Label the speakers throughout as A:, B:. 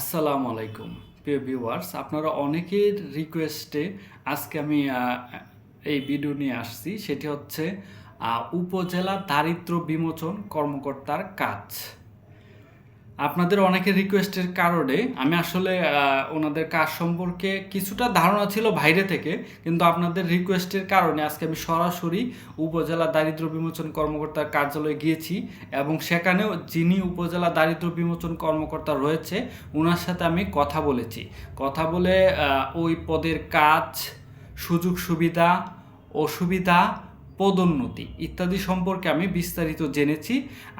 A: আসসালামু আলাইকুম, প্রিয় ভিউয়ার্স আপনারা অনেকের রিকোয়েস্টে আজকে আমি এই ভিডিও নিয়ে আসছি। সেটি হচ্ছে উপজেলা দারিদ্র বিমোচন কর্মকর্তার কাজ। আপনাদের অনেকের রিকোয়েস্টের কারণে আমি আসলে ওনাদের কাজ সম্পর্কে কিছুটা ধারণা ছিল বাইরে থেকে, কিন্তু আপনাদের রিকোয়েস্টের কারণে আজকে আমি সরাসরি উপজেলা দারিদ্র বিমোচন কর্মকর্তার কার্যালয়ে গিয়েছি এবং সেখানেও যিনি উপজেলা দারিদ্র বিমোচন কর্মকর্তা রয়েছে ওনার সাথে আমি কথা বলেছি। কথা বলে ওই পদের কাজ, সুযোগ সুবিধা, অসুবিধা, পদোন্নতি ইত্যাদি সম্পর্কে আমি বিস্তারিত জেনেছি।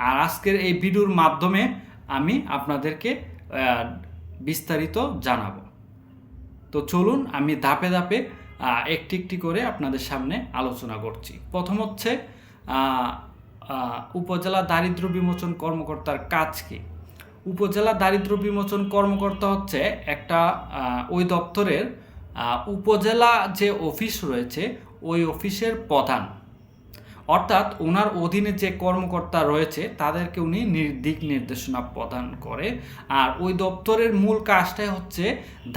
A: আর আজকের এই ভিডিওর মাধ্যমে আমি আপনাদেরকে বিস্তারিত জানাব। তো চলুন আমি ধাপে ধাপে একটি একটি করে আপনাদের সামনে আলোচনা করছি। প্রথম হচ্ছে উপজেলা দারিদ্র বিমোচন কর্মকর্তার কাজ কি? উপজেলা দারিদ্র বিমোচন কর্মকর্তা হচ্ছে একটা ওই দপ্তরের উপজেলা যে অফিস রয়েছে, ওই অফিসের প্রধান। অর্থাৎ ওনার অধীনে যে কর্মকর্তা রয়েছে, তাদেরকে উনি দিক নির্দেশনা প্রদান করে। আর ওই দপ্তরের মূল কাজটাই হচ্ছে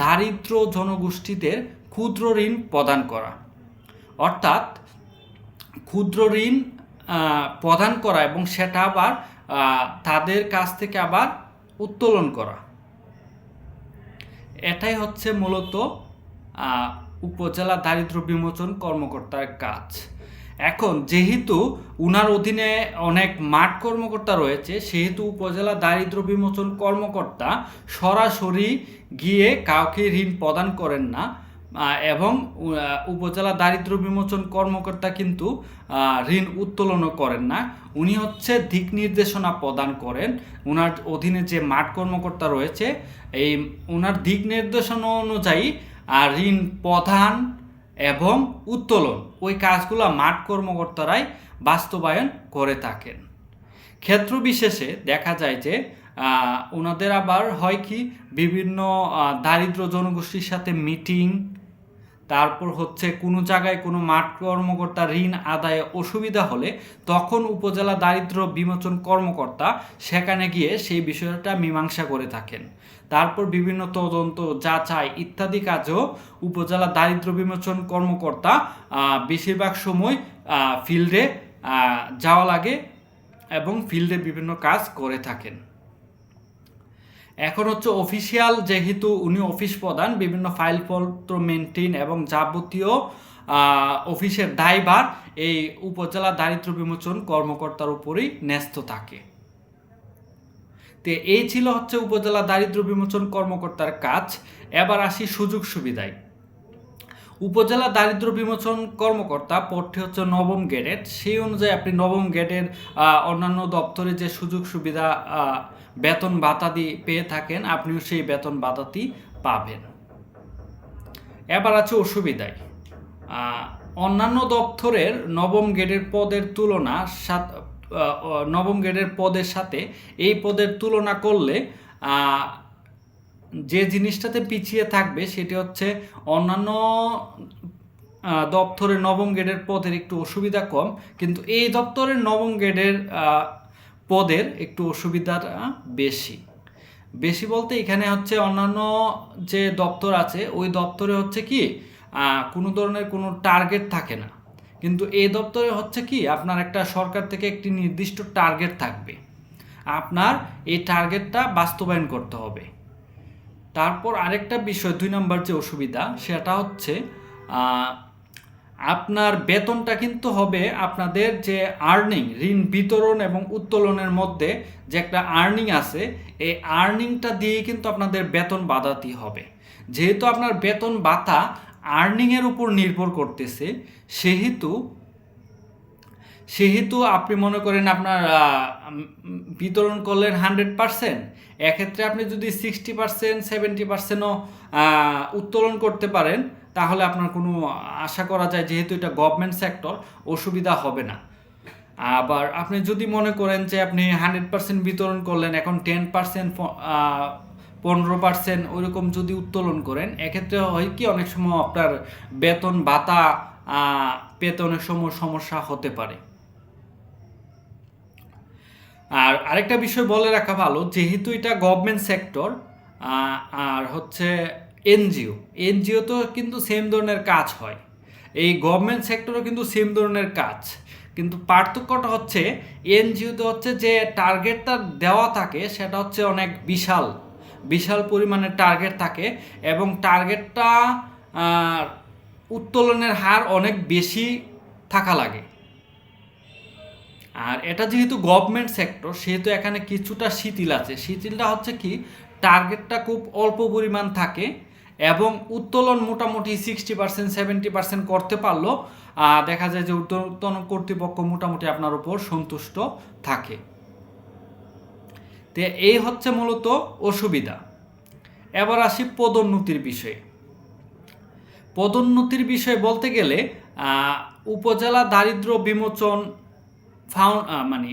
A: দারিদ্র জনগোষ্ঠীদের ক্ষুদ্র ঋণ প্রদান করা। অর্থাৎ ক্ষুদ্র ঋণ প্রদান করা এবং সেটা আবার তাদের কাছ থেকে আবার উত্তোলন করা। এটাই হচ্ছে মূলত উপজেলা দারিদ্র বিমোচন কর্মকর্তার কাজ। এখন যেহেতু উনার অধীনে অনেক মাঠ কর্মকর্তা রয়েছে, সেহেতু উপজেলা দারিদ্র বিমোচন কর্মকর্তা সরাসরি গিয়ে কাউকে ঋণ প্রদান করেন না এবং উপজেলা দারিদ্র বিমোচন কর্মকর্তা কিন্তু ঋণ উত্তোলনও করেন না। উনি হচ্ছে দিক নির্দেশনা প্রদান করেন। ওনার অধীনে যে মাঠ কর্মকর্তা রয়েছে, এই ওনার দিক নির্দেশনা অনুযায়ী ঋণ প্রদান এবং উত্তোলন। ওই কাজগুলো মাঠ কর্মকর্তারাই বাস্তবায়ন করে থাকেন। ক্ষেত্র বিশেষে দেখা যায় যে ওনাদের আবার হয় কি, বিভিন্ন দারিদ্র জনগোষ্ঠীর সাথে মিটিং তারপর হচ্ছে কোনো জায়গায় কোনো মাঠ কর্মকর্তা ঋণ আদায়ে অসুবিধা হলে তখন উপজেলা দারিদ্র বিমোচন কর্মকর্তা সেখানে গিয়ে সেই বিষয়টা মীমাংসা করে থাকেন। তারপর বিভিন্ন তদন্ত, যাচাই ইত্যাদি কাজেও উপজেলা দারিদ্র বিমোচন কর্মকর্তা বেশিরভাগ সময় ফিল্ডে যাওয়া লাগে এবং ফিল্ডে বিভিন্ন কাজ করে থাকেন। এখন হচ্ছে অফিসিয়াল যেহেতু উনি অফিস প্রধান, বিভিন্ন ফাইলপত্র মেনটেন এবং যাবতীয় অফিসের দায়ভার এই উপজেলা দারিদ্র বিমোচন কর্মকর্তার উপরেই ন্যস্ত থাকে। তো এই ছিল হচ্ছে উপজেলা দারিদ্র বিমোচন কর্মকর্তার কাজ। এবার আসি সুযোগ সুবিধায়। উপজেলা দারিদ্র বিমোচন কর্মকর্তা পদটি হচ্ছে নবম গ্রেডের। সেই অনুযায়ী আপনি নবম আহ, অন্যান্য দপ্তরে যে সুযোগ সুবিধা বেতন ভাতাদি পেয়ে থাকেন আপনিও সেই বেতন ভাতাটি পাবেন। এবার আছে অসুবিধায়। অন্যান্য দপ্তরের নবম গ্রেডের পদের তুলনা সাত নবম গ্রেডের পদের সাথে এই পদের তুলনা করলে যে জিনিসটাতে পিছিয়ে থাকবে সেটি হচ্ছে অন্যান্য দপ্তরের নবম গ্রেডের পদের একটু অসুবিধা কম, কিন্তু এই দপ্তরের নবম গ্রেডের পদের একটু অসুবিধাটা বেশি। বেশি বলতে এখানে হচ্ছে অন্যান্য যে দপ্তর আছে, ওই দপ্তরে হচ্ছে কি কোনো ধরনের কোনো টার্গেট থাকে না। কিন্তু এই দপ্তরে হচ্ছে কি, আপনার একটা সরকার থেকে একটি নির্দিষ্ট টার্গেট থাকবে। আপনার এই টার্গেটটা বাস্তবায়ন করতে হবে। তারপর আরেকটা বিষয়, দুই নম্বর যে অসুবিধা, সেটা হচ্ছে আপনার বেতনটা কিন্তু হবে আপনাদের যে আর্নিং ঋণ বিতরণ এবং উত্তোলনের মধ্যে যে একটা আর্নিং আছে, এই আর্নিংটা দিয়েই কিন্তু আপনাদের বেতন বাধাতে হবে। যেহেতু আপনার বেতন বাতা আর্নিংয়ের উপর নির্ভর করতেছে, সেহেতু সেহেতু আপনি মনে করেন আপনার বিতরণ করলেন হান্ড্রেড পারসেন্ট এক্ষেত্রে আপনি যদি সিক্সটি পার্সেন্ট সেভেন্টি পার্সেন্টও উত্তোলন করতে পারেন তাহলে আপনার কোনো আশা করা যায় যেহেতু এটা গভর্নমেন্ট সেক্টর অসুবিধা হবে না। আবার আপনি যদি মনে করেন যে আপনি হান্ড্রেড পার্সেন্ট বিতরণ করলেন এখন টেন পার্সেন্ট পনেরো পার্সেন্ট ওইরকম যদি উত্তোলন করেন এক্ষেত্রে হয় কি অনেক সময় আপনার বেতন ভাতা আহ, পেতে অনেক সময় সমস্যা হতে পারে। আর আরেকটা বিষয় বলে রাখা ভালো, যেহেতু এটা গভর্নমেন্ট সেক্টর আর হচ্ছে এনজিও এনজিও তো কিন্তু সেম ধরনের কাজ হয়। এই গভর্নমেন্ট সেক্টরও কিন্তু সেম ধরনের কাজ। কিন্তু পার্থক্যটা হচ্ছে, এনজিওতে হচ্ছে যে টার্গেটটা দেওয়া থাকে, সেটা হচ্ছে অনেক বিশাল বিশাল পরিমাণের টার্গেট থাকে এবং টার্গেটটা উত্তোলনের হার অনেক বেশি থাকা লাগে। আর এটা যেহেতু গভর্নমেন্ট সেক্টর সেহেতু এখানে কিছুটা শিথিল আছে। শিথিলটা হচ্ছে কি টার্গেটটা খুব অল্প পরিমাণ থাকে এবং উত্তোলন মোটামুটি সিক্সটি পার্সেন্ট সেভেন্টি পার্সেন্ট করতে পারল। দেখা যায় যে উত্তোলন কর্তৃপক্ষ মোটামুটি আপনার উপর সন্তুষ্ট থাকে। তো এই হচ্ছে মূলত অসুবিধা। এবার আসি পদোন্নতির বিষয়ে। পদোন্নতির বিষয়ে বলতে গেলে উপজেলা দারিদ্র বিমোচন ফাউন আহ, মানে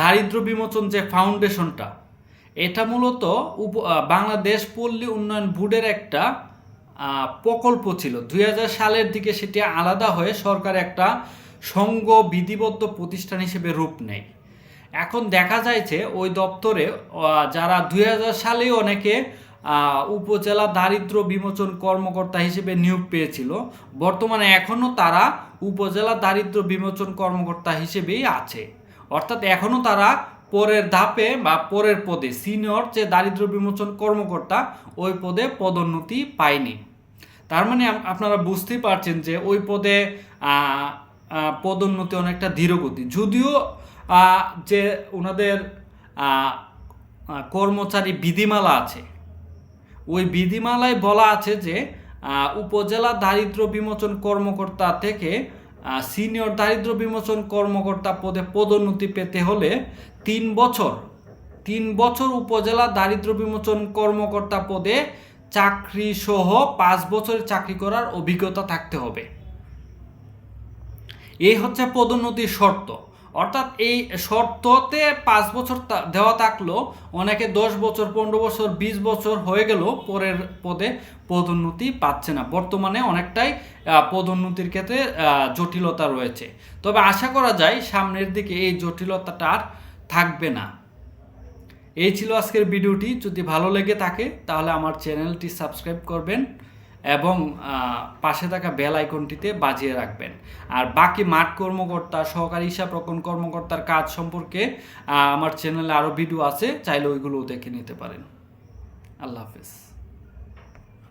A: দারিদ্র বিমোচন যে ফাউন্ডেশনটা এটা মূলত উপ বাংলাদেশ পল্লী উন্নয়ন বোর্ডের একটা প্রকল্প ছিল। দুই হাজার সালের দিকে সেটি আলাদা হয়ে সরকার একটা সংঘ বিধিবদ্ধ প্রতিষ্ঠান হিসেবে রূপ নেয়। এখন দেখা যাচ্ছে ওই দপ্তরে যারা দুই হাজার সালেই অনেকে উপজেলা দারিদ্র বিমোচন কর্মকর্তা হিসেবে নিয়োগ পেয়েছিল। বর্তমানে এখনও তারা উপজেলা দারিদ্র বিমোচন কর্মকর্তা হিসেবেই আছে। অর্থাৎ এখনও তারা পরের ধাপে বা পরের পদে, সিনিয়র যে দারিদ্র বিমোচন কর্মকর্তা, ওই পদে পদোন্নতি পায়নি। তার মানে আপনারা বুঝতেই পারছেন যে ওই পদে পদোন্নতি অনেকটা ধীরগতি। যদিও যে ওনাদের কর্মচারী বিধিমালা আছে ওই বিধিমালায় বলা আছে যে উপজেলা দারিদ্র বিমোচন কর্মকর্তা থেকে সিনিয়র দারিদ্র বিমোচন কর্মকর্তা পদে পদোন্নতি পেতে হলে তিন বছর তিন বছর উপজেলা দারিদ্র বিমোচন কর্মকর্তা পদে চাকরি সহ পাঁচ বছরের চাকরি করার অভিজ্ঞতা থাকতে হবে। এই হচ্ছে পদোন্নতির শর্ত। অর্থাৎ এই শর্ততে পাঁচ বছর দেওয়া থাকলেও অনেকে দশ বছর, পনেরো বছর, বিশ বছর হয়ে গেল, পরের পদে পদোন্নতি পাচ্ছে না। বর্তমানে অনেকটাই পদোন্নতির ক্ষেত্রে জটিলতা রয়েছে। তবে আশা করা যায় সামনের দিকে এই জটিলতাটা আর থাকবে না। এই ছিল আজকের ভিডিওটি। যদি ভালো লেগে থাকে, তাহলে আমার চ্যানেলটি সাবস্ক্রাইব করবেন। এবং পাশে থাকা বেল আইকনটিতে বাজিয়ে রাখবেন। আর বাকি মাঠ কর্মকর্তা, সহকারী হিসাব রক্ষণ কর্মকর্তার কাজ সম্পর্কে আমার চ্যানেলে আরও ভিডিও আছে, চাইলে ওইগুলোও দেখে নিতে পারেন। আল্লাহ হাফেজ।